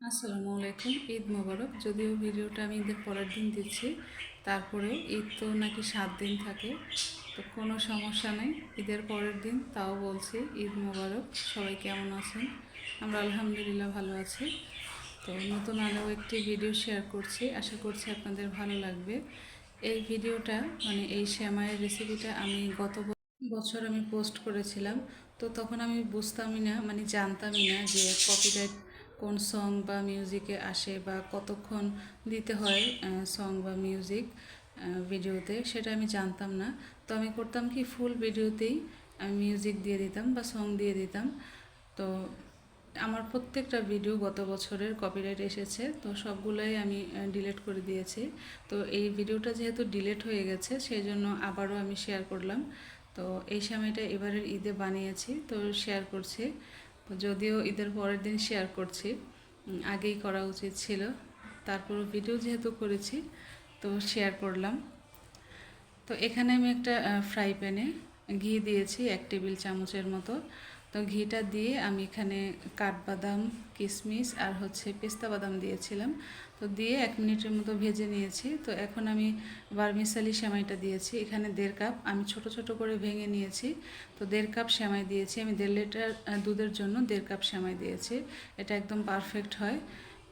আসসালামু আলাইকুম, ঈদ মোবারক। যদিও ভিডিওটা আমি ঈদের পরের দিন দিচ্ছি তারপরে ঈদ তো নাকি সাত দিন থাকে, তো কোনো সমস্যা নেই। ঈদের পরের দিন তাও বলছি, ঈদ মোবারক। সবাই কেমন আছেন? আমরা আলহামদুলিল্লাহ ভালো আছি। তো নতুন আরও একটি ভিডিও শেয়ার করছি, আশা করছি আপনাদের ভালো লাগবে। এই ভিডিওটা মানে এই শ্যামাইয়ের রেসিপিটা আমি গত বছর আমি পোস্ট করেছিলাম, তো তখন আমি বুঝতামই না মানে জানতামই না যে কপিরাইট কোন সং বা মিউজিকে আসে বা কতক্ষণ দিতে হয় সং বা মিউজিক ভিডিওতে সেটা আমি জানতাম না। তো আমি করতাম কি ফুল ভিডিওতেই আমি মিউজিক দিয়ে দিতাম বা সং দিয়ে দিতাম। তো আমার প্রত্যেকটা ভিডিও গত বছরের কপিরাইট এসেছে, তো সবগুলোই আমি ডিলিট করে দিয়েছি। তো এই ভিডিওটা যেহেতু ডিলেট হয়ে গেছে সেই জন্য আবারও আমি শেয়ার করলাম। তো এই সময়টা এবারের ঈদে বানিয়েছি, তো শেয়ার করছি। যদিও ঈদের পরের দিন শেয়ার করছি আগেই করা উচিত ছিল। তারপরও ভিডিও যেহেতু করেছি, তো শেয়ার করলাম। তো এখানে আমি একটা ফ্রাই প্যানে ঘি দিয়েছি, এক টেবিল চামচের মতো। তো ঘিটা দিয়ে আমি এখানে কাঠবাদাম, কিশমিশ আর হচ্ছে পেস্তা বাদাম দিয়েছিলাম। তো দিয়ে এক মিনিটের মতো ভেজে নিয়েছি। তো এখন আমি বারমিসালি সেমাইটা দিয়েছি। এখানে দেড় কাপ, আমি ছোট ছোট করে ভেঙে নিয়েছি। তো দেড় কাপ সেমাই দিয়েছি। আমি দেড় লিটার দুধের জন্য দেড় কাপ সেমাই দিয়েছি। এটা একদম পারফেক্ট হয়।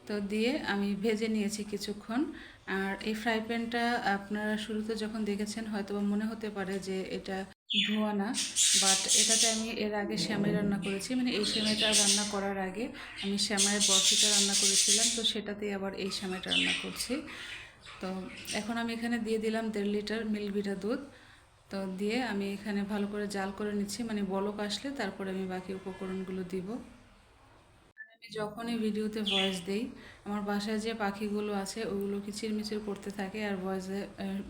তো দিয়ে আমি ভেজে নিয়েছি কিছুক্ষণ। আর এই ফ্রাই প্যানটা আপনারা শুরুতে যখন দেখেছেন হয়তো মনে হতে পারে যে এটা ধোয়া না বাট এটাতে আমি এর আগে শ্যামাই রান্না করেছি। মানে এই শ্যামাইটা রান্না করার আগে আমি শ্যামাইয়ের বরফিটা রান্না করেছিলাম, তো সেটাতেই আবার এই শ্যামাইটা রান্না করছি। তো এখন আমি এখানে দিয়ে দিলাম দেড় লিটার মিল্কভিটা দুধ। তো দিয়ে আমি এখানে ভালো করে জাল করে নিচ্ছি মানে বলক আসলে তারপরে আমি বাকি উপকরণগুলো দিব। আমি যখনই ভিডিওতে ভয়েস দেই, আমার বাসায় যে পাখিগুলো আছে, ওগুলো কিচিরমিচির করতে থাকে আর ভয়েসে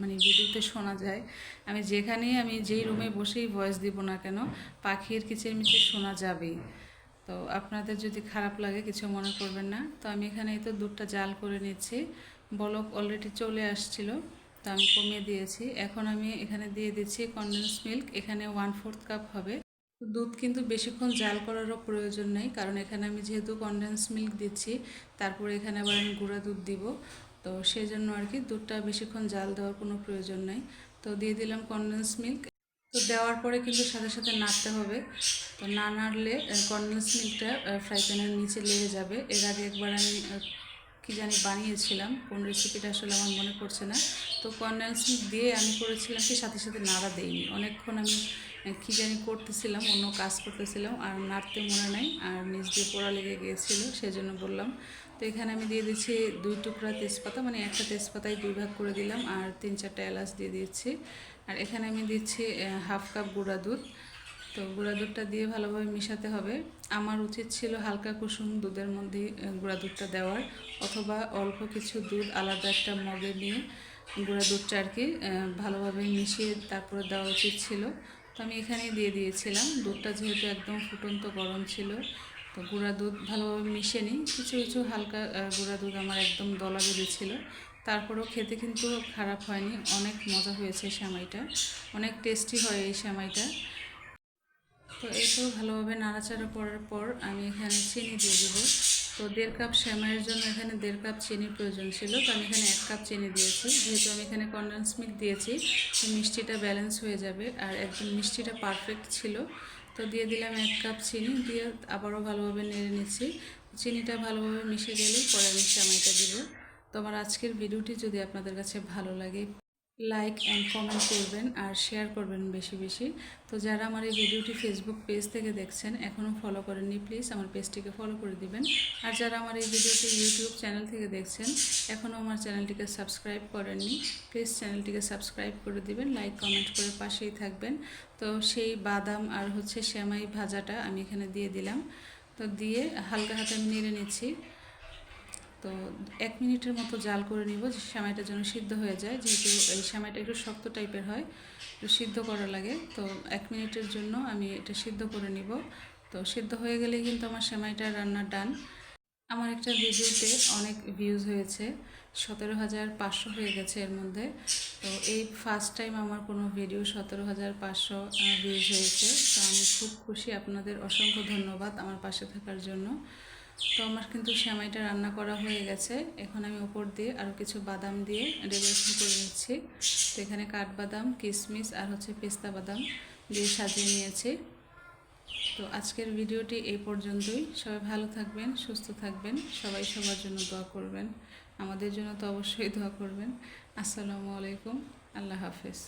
মানে ভিডিওতে শোনা যায়। আমি যেখানেই আমি যেই রুমে বসেই ভয়েস দিব না কেন, পাখির কিচিরমিচির শোনা যাবেই। তো আপনাদের যদি খারাপ লাগে, কিছু মনে করবেন না। তো আমি এখানে তো দুধটা জাল করে নিচ্ছি। বলক অলরেডি চলে আসছিল, তো আমি কমিয়ে দিয়েছি। এখন আমি এখানে দিয়ে দিচ্ছি কনডেন্স মিল্ক এখানে ওয়ান ফোর্থ কাপ হবে। দুধ কিন্তু বেশিক্ষণ জাল করারও প্রয়োজন নেই, কারণ এখানে আমি যেহেতু কনডেন্স মিল্ক দিচ্ছি, তারপরে এখানে আবার আমি গুঁড়া দুধ দিব। তো সেই জন্য আর কি দুধটা বেশিক্ষণ জাল দেওয়ার কোনো প্রয়োজন নেই। তো দিয়ে দিলাম কনডেন্স মিল্ক তো দেওয়ার পরে কিন্তু সাথে সাথে নাড়তে হবে। তো না নাড়লে কনডেন্স মিল্কটা ফ্রাই প্যানের নিচে লেগে যাবে। এর আগে একবার আমি কি জানি বানিয়েছিলাম, কোন রেসিপিটা আসলে আমার মনে পড়ছে না। তো মিল্ক দিয়ে আমি করেছিলাম কি, সাথে সাথে নাড়া দেইনি। অনেকক্ষণ আমি কি জানি করতেছিলাম, অন্য কাজ করতেছিলাম, আর নাড়তে মনে নাই, আর নিজ দিয়ে পোড়া লেগে গিয়েছিল, সেজন্য বললাম। তো এখানে আমি দিয়ে দিচ্ছি দুই টুকরা তেজপাতা মানে একটা তেজপাতায় দুই ভাগ করে দিলাম, আর তিন চারটা এলাচ দিয়ে দিচ্ছি। আর এখানে আমি দিচ্ছি হাফ কাপ গুঁড়া দুধ তো গুঁড়া দুধটা দিয়ে ভালোভাবে মিশাতে হবে। আমার উচিত ছিল হালকা কুসুম দুধের মধ্যে গুঁড়া দুধটা দেওয়ার, অথবা অল্প কিছু দুধ আলাদা একটা মগে নিয়ে গুঁড়া দুধটা আর কি ভালোভাবে মিশিয়ে তারপরে দেওয়া উচিত ছিল। তো আমি এখানেই দিয়ে দিয়েছিলাম। দুধটা যেহেতু একদম ফুটন্ত গরম ছিল, তো গুঁড়া দুধ ভালোভাবে মিশে নিই কিছু কিছু হালকা গুঁড়া দুধ আমার একদম দলা বেঁধেছিল তারপরেও খেতে কিন্তু খারাপ হয়নি। অনেক মজা হয়েছে সেমাইটা। অনেক টেস্টি হয় এই সেমাইটা। তো তো ভালোভাবে নাড়াচাড়া করার পর আমি এখানে চিনি দিয়ে দেবো। তো দেড় কাপ সেমাইয়ের জন্য এখানে দেড় কাপ চিনির প্রয়োজন ছিল, তো আমি এখানে এক কাপ চিনি দিয়েছি। যেহেতু আমি এখানে কন্ডেন্স মিল্ক দিয়েছি, তো মিষ্টিটা ব্যালেন্স হয়ে যাবে আর একদম মিষ্টিটা পারফেক্ট ছিল। তো দিয়ে দিলাম এক কাপ চিনি, দিয়ে আবারও ভালোভাবে নেড়ে নিচ্ছি। চিনিটা ভালোভাবে মিশে গেলে পরে আমি শ্যামাইটা দিব। তো আমার আজকের ভিডিওটি যদি আপনাদের কাছে ভালো লাগে লাইক অ্যান্ড কমেন্ট করবেন আর শেয়ার করবেন বেশি বেশি। তো যারা আমার এই ভিডিওটি ফেসবুক পেজ থেকে দেখছেন, এখনও ফলো করেননি প্লিজ আমার পেজটিকে ফলো করে দিবেন। আর যারা আমার এই ভিডিওটি ইউটিউব চ্যানেল থেকে দেখছেন, এখনও আমার চ্যানেলটিকে সাবস্ক্রাইব করেননি প্লিজ চ্যানেলটিকে সাবস্ক্রাইব করে দিবেন লাইক কমেন্ট করে পাশেই থাকবেন। তো সেই বাদাম আর হচ্ছে সেমাই ভাজাটা আমি এখানে দিয়ে দিলাম। তো দিয়ে হালকা হাতে আমি নেড়ে নিচ্ছি। তো এক মিনিটের মতো জাল করে নিব, যে সেমাইটা যেন সিদ্ধ হয়ে যায়। যেহেতু এই সেমাইটা একটু শক্ত টাইপের হয় তো সিদ্ধ করা লাগে। তো এক মিনিটের জন্য আমি এটা সিদ্ধ করে নিব। তো সিদ্ধ হয়ে গেলে কিন্তু আমার সেমাইটা রান্না ডান। আমার একটা ভিডিওতে অনেক ভিউজ হয়েছে, সতেরো হাজার পাঁচশো হয়ে গেছে এর মধ্যে। তো এই ফার্স্ট টাইম আমার কোনো ভিডিও সতেরো হাজার পাঁচশো ভিউজ হয়েছে। তো আমি খুব খুশি, আপনাদের অসংখ্য ধন্যবাদ আমার পাশে থাকার জন্য। তো আমার কিন্তু সেমাইটা রান্না করা হয়ে গেছে। এখন আমি উপর দিয়ে আরও কিছু বাদাম দিয়ে ডেকোরেশন করে নিচ্ছি। তো এখানে কাঠবাদাম কিশমিশ আর হচ্ছে পেস্তা বাদাম দিয়ে সাজিয়ে নিয়েছি। তো আজকের ভিডিওটি এই পর্যন্তই। সবাই ভালো থাকবেন, সুস্থ থাকবেন, সবাই সবার জন্য দোয়া করবেন। আমাদের জন্য তো অবশ্যই দোয়া করবেন। আসসালামু আলাইকুম, আল্লাহ হাফেজ।